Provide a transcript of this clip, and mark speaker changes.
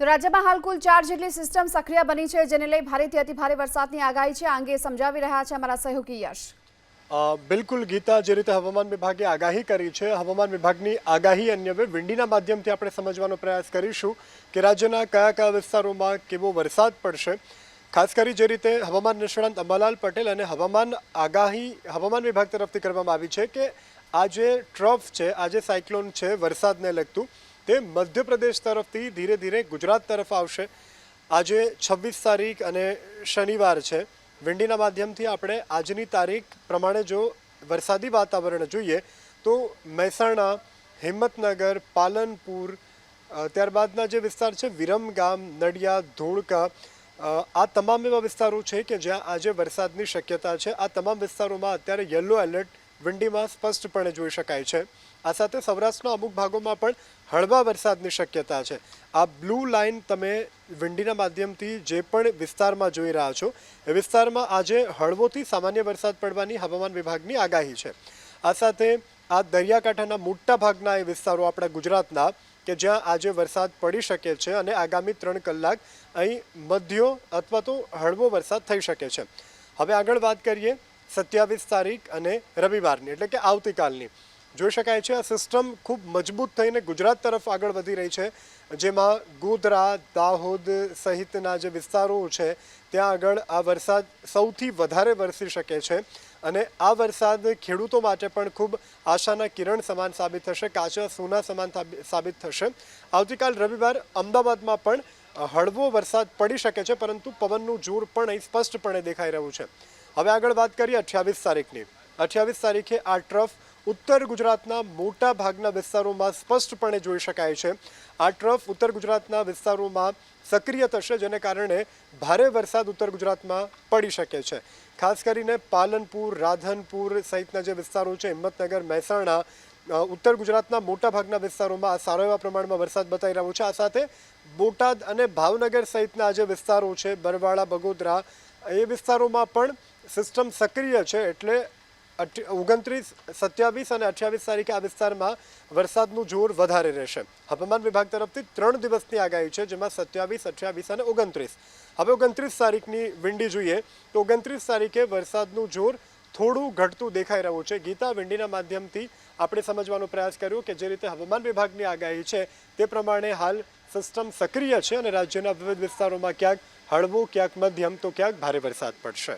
Speaker 1: તો રાજ્યમાં હાલ કુલ ચાર જેટલી સિસ્ટમ સક્રિય બની છે, જેને લઈ ભારેથી અતિભારે વરસાદની આગાહી છે. આ અંગે સમજાવી રહ્યા છે અમારા સહયોગી યશ.
Speaker 2: બિલકુલ ગીતા, જે રીતે હવામાન વિભાગે આગાહી કરી છે, હવામાન વિભાગની આગાહી અન્વયે વિંડીના માધ્યમથી આપણે સમજવાનો પ્રયાસ કરીશું કે રાજ્યના કયા કયા વિસ્તારોમાં કેવો વરસાદ પડશે. ખાસ કરી જે રીતે હવામાન નિષ્ણાંત અંબાલાલ પટેલ અને હવામાન આગાહી હવામાન વિભાગ તરફથી કરવામાં આવી છે કે આ જે ટ્રફ છે, આ જે સાયક્લોન છે, વરસાદને લગતું તે મધ્યપ્રદેશ તરફથી ધીરે ધીરે ગુજરાત તરફ આવશે. આજે છવ્વીસ તારીખ અને શનિવાર છે. વિંડીના માધ્યમથી આપણે આજની તારીખ પ્રમાણે જો વરસાદી વાતાવરણ જોઈએ, તો મહેસાણા, હિંમતનગર, પાલનપુર ત્યારબાદના જે વિસ્તાર છે, વિરમગામ નડિયા ધોળકા આ તમામ એવા વિસ્તારો છે કે જ્યાં આજે વરસાદની શક્યતા છે. આ તમામ વિસ્તારોમાં અત્યારે યલો એલર્ટ વિંડીમાં સ્પષ્ટપણે જોઈ શકાય છે. આ સાથે સૌરાષ્ટ્રના અમુક ભાગોમાં પણ હળવા વરસાદની શક્યતા છે. આ બ્લુ લાઇન તમે વિંડીના માધ્યમથી જે પણ વિસ્તારમાં જોઈ રહ્યા છો, એ વિસ્તારમાં આજે હળવોથી સામાન્ય વરસાદ પડવાની હવામાન વિભાગની આગાહી છે. આ સાથે આ દરિયાકાંઠાના મોટા ભાગના એ વિસ્તારો આપણા ગુજરાતના, કે જ્યાં આજે વરસાદ પડી શકે છે અને આગામી ત્રણ કલાક અહીં મધ્યો અથવા તો હળવો વરસાદ થઈ શકે છે. હવે આગળ વાત કરીએ સત્યાવીસ તારીખ અને રવિવારની, એટલે કે આવતીકાલની. જોઈ શકાય છે, આ સિસ્ટમ ખૂબ મજબૂત થઈને ગુજરાત તરફ આગળ વધી રહી છે. જેમાં ગોધરા, દાહોદ સહિતના જે વિસ્તારો છે, ત્યાં આગળ આ વરસાદ સૌથી વધારે વરસી શકે છે. અને આ વરસાદ ખેડૂતો માટે પણ ખૂબ આશાના કિરણ સમાન સાબિત થશે, કાચા સોના સમાન સાબિત થશે. આવતીકાલ રવિવાર અમદાવાદમાં પણ હળવો વરસાદ પડી શકે છે, પરંતુ પવનનું જોર પણ અહીં સ્પષ્ટપણે દેખાઈ રહ્યું છે. હવે આગળ વાત કરીએ અઠ્યાવીસ તારીખની. અઠ્યાવીસ તારીખે આ ટ્રફ ઉત્તર ગુજરાતના મોટા ભાગના વિસ્તારોમાં સ્પષ્ટપણે જોઈ શકાય છે. આ ટ્રફ ઉત્તર ગુજરાતના વિસ્તારોમાં સક્રિય થશે, જેને કારણે ભારે વરસાદ ઉત્તર ગુજરાતમાં પડી શકે છે. ખાસ કરીને પાલનપુર, રાધનપુર સહિતના જે વિસ્તારો છે, હિંમતનગર, મહેસાણા ઉત્તર ગુજરાતના મોટા ભાગના વિસ્તારોમાં આ સારા એવા પ્રમાણમાં વરસાદ બતાવી રહ્યો છે. આ સાથે બોટાદ અને ભાવનગર સહિતના જે વિસ્તારો છે, બરવાળા, બગોદરા, એ વિસ્તારોમાં પણ સિસ્ટમ સક્રિય છે એટલે ઓગણત્રીસ, સત્યાવીસ અને અઠ્યાવીસ તારીખે આ વિસ્તારમાં વરસાદનું જોર વધારે રહેશે. હવામાન વિભાગ તરફથી ત્રણ દિવસની આગાહી છે, જેમાં સત્યાવીસ, અઠ્યાવીસ અને ઓગણત્રીસ. હવે ઓગણત્રીસ તારીખની વિંડી જોઈએ તો ઓગણત્રીસ તારીખે વરસાદનું જોર થોડું ઘટતું દેખાઈ રહ્યું છે. ગીતા વિંડીના માધ્યમથી આપણે સમજવાનો પ્રયાસ કર્યો કે જે રીતે હવામાન વિભાગની આગાહી છે તે પ્રમાણે હાલ સિસ્ટમ સક્રિય છે અને રાજ્યના વિવિધ વિસ્તારોમાં ક્યાંક હળવો, ક્યાંક મધ્યમ, તો ક્યાંક ભારે વરસાદ પડશે.